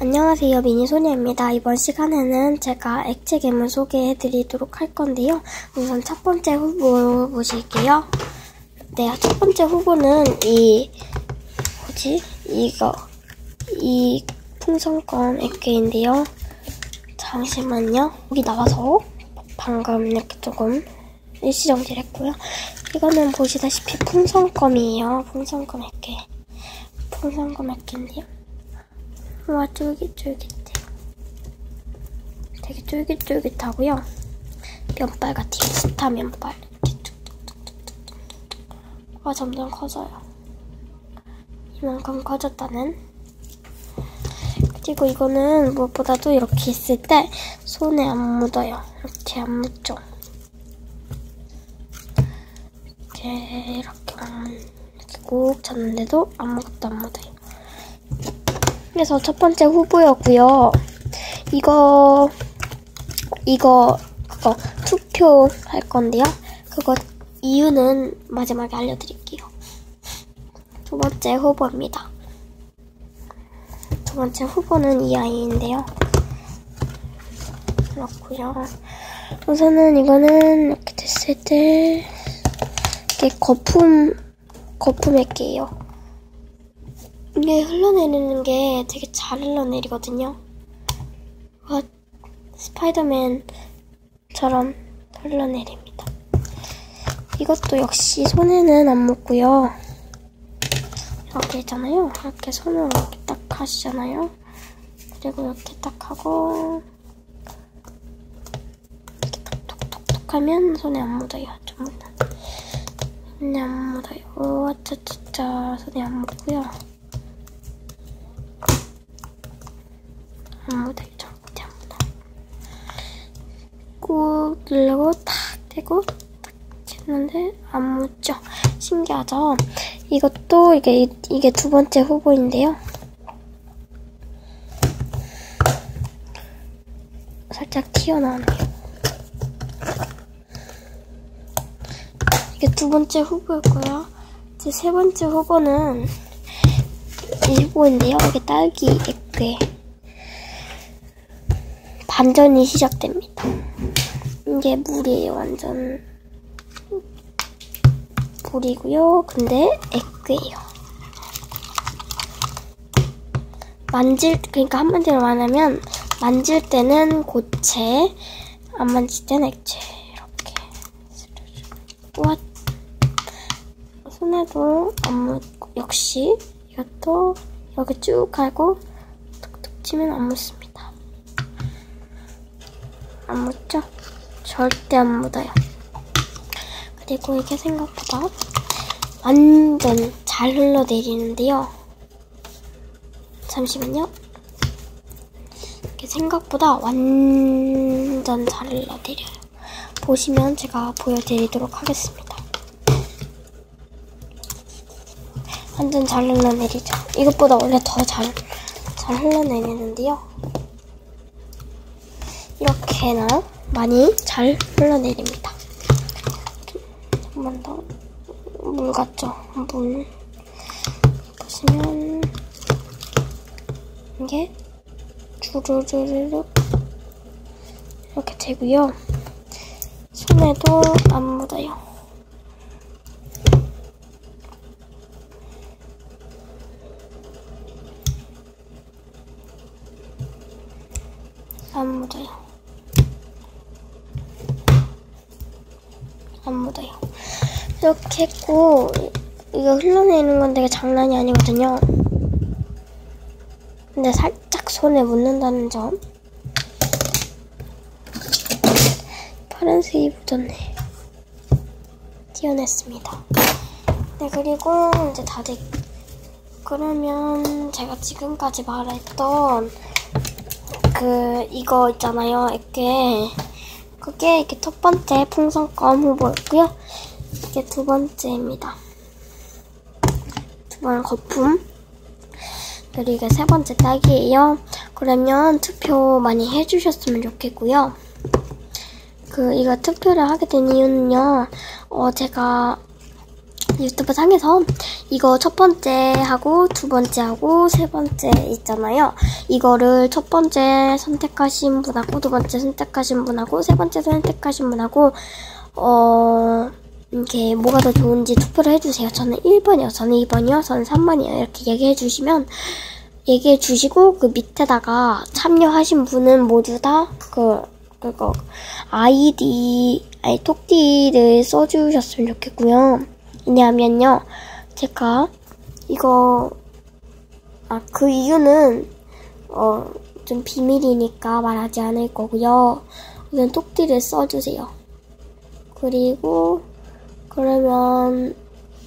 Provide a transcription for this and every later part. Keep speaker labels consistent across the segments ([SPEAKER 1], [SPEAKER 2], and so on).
[SPEAKER 1] 안녕하세요. 미니소녀입니다. 이번 시간에는 제가 액체 괴물 소개해 드리도록 할 건데요. 우선 첫 번째 후보 보실게요. 네, 첫 번째 후보는 이, 뭐지? 이거, 이 풍선껌 액괴인데요. 잠시만요. 여기 나와서 방금 이렇게 조금 일시정지를 했고요. 이거는 보시다시피 풍선껌이에요. 풍선껌 액괴. 풍선껌 액괴인데요. 와 쫄깃쫄깃해. 되게 쫄깃쫄깃하고요. 면발 같아요. 스타 면발. 와 점점 커져요. 이만큼 커졌다는. 그리고 이거는 무엇보다도 이렇게 있을 때 손에 안 묻어요. 이렇게 안 묻죠. 이렇게 이렇게 이렇게 꾹 쳤는데도 아무것도 안 묻어요. 그래서 첫 번째 후보였고요. 이거 이거 그거 투표 할 건데요. 그거 이유는 마지막에 알려드릴게요. 두 번째 후보입니다. 두 번째 후보는 이 아이인데요. 그렇고요. 우선은 이거는 이렇게 됐을 때 이게 거품 거품액기예요. 이게 흘러내리는 게 되게 잘 흘러내리거든요. 와, 스파이더맨처럼 흘러내립니다. 이것도 역시 손에는 안 묻고요. 이렇게 있잖아요. 이렇게 손으로 이렇게 딱 하시잖아요. 그리고 이렇게 딱 하고 이렇게 딱 톡톡톡 하면 손에 안 묻어요. 다. 손에 안 묻어요. 오, 짜짜짜 손에 안 묻고요. 아무도 절대 아무도 꾹 누르고 탁 대고 탁 했는데 안 묻죠. 신기하죠? 이것도 이게 이게 두 번째 후보인데요. 살짝 튀어나오네요. 이게 두 번째 후보였고요. 제 세 번째 후보는 이 후보인데요. 이게 딸기 액괴 반전이 시작됩니다. 이게 물이에요, 완전. 물이고요. 근데 액괴예요. 만질, 그러니까 한마디로 말하면 만질 때는 고체, 안 만질 때는 액체. 이렇게. 와, 손에도 안 묻고, 역시 이것도 여기 쭉 하고 툭툭 치면 안 묻습니다. 안 묻죠? 절대 안 묻어요. 그리고 이게 생각보다 완전 잘 흘러내리는데요. 잠시만요. 이게 생각보다 완전 잘 흘러내려요. 보시면 제가 보여드리도록 하겠습니다. 완전 잘 흘러내리죠. 이것보다 원래 더 잘 잘 흘러내리는데요. 이렇게나 많이 잘 흘러내립니다. 한번 더 물 같죠? 물 보시면 이게 주르르르 이렇게 되고요. 손에도. 안 묻어요. 안 묻어요. 이렇게 했고 이거 흘러내리는 건 되게 장난이 아니거든요. 근데 살짝 손에 묻는다는 점. 파란색이 묻었네. 띄어냈습니다. 네, 그리고 이제 다들 그러면 제가 지금까지 말했던 그 이거 있잖아요. 이렇게 그게 이게 첫 번째 풍선껌 후보였고요. 이게 두 번째입니다. 두번 거품. 그리고 이게 세 번째 딱이에요. 그러면 투표 많이 해주셨으면 좋겠고요. 그 이거 투표를 하게 된 이유는요. 어 제가 유튜브 상에서 이거 첫 번째 하고 두 번째 하고 세 번째 있잖아요. 이거를 첫 번째 선택하신 분하고 두 번째 선택하신 분하고 세 번째 선택하신 분하고 어 이렇게 뭐가 더 좋은지 투표를 해주세요. 저는 1번이요. 저는 2번이요. 저는 3번이요. 이렇게 얘기해 주시면 얘기해 주시고 그 밑에다가 참여하신 분은 모두 다 그 그거 아이디 아니 톡디를 써주셨으면 좋겠고요. 왜냐하면요 제가 이거 아 그 이유는 어 좀 비밀이니까 말하지 않을 거고요. 우선 톡디를 써주세요. 그리고 그러면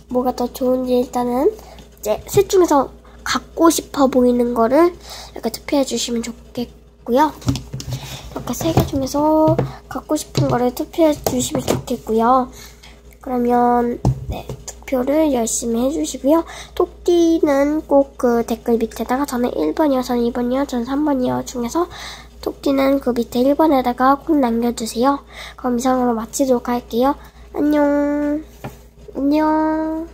[SPEAKER 1] 뭐가 더 좋은지 일단은 이제 셋 중에서 갖고 싶어 보이는 거를 이렇게 투표해 주시면 좋겠고요. 이렇게 세 개 중에서 갖고 싶은 거를 투표해 주시면 좋겠고요. 그러면 네, 투표를 열심히 해주시고요. 토끼는 꼭 그 댓글 밑에다가 저는 1번이요, 저는 2번이요, 저는 3번이요 중에서 토끼는 그 밑에 1번에다가 꼭 남겨주세요. 그럼 이상으로 마치도록 할게요. 안녕. 안녕.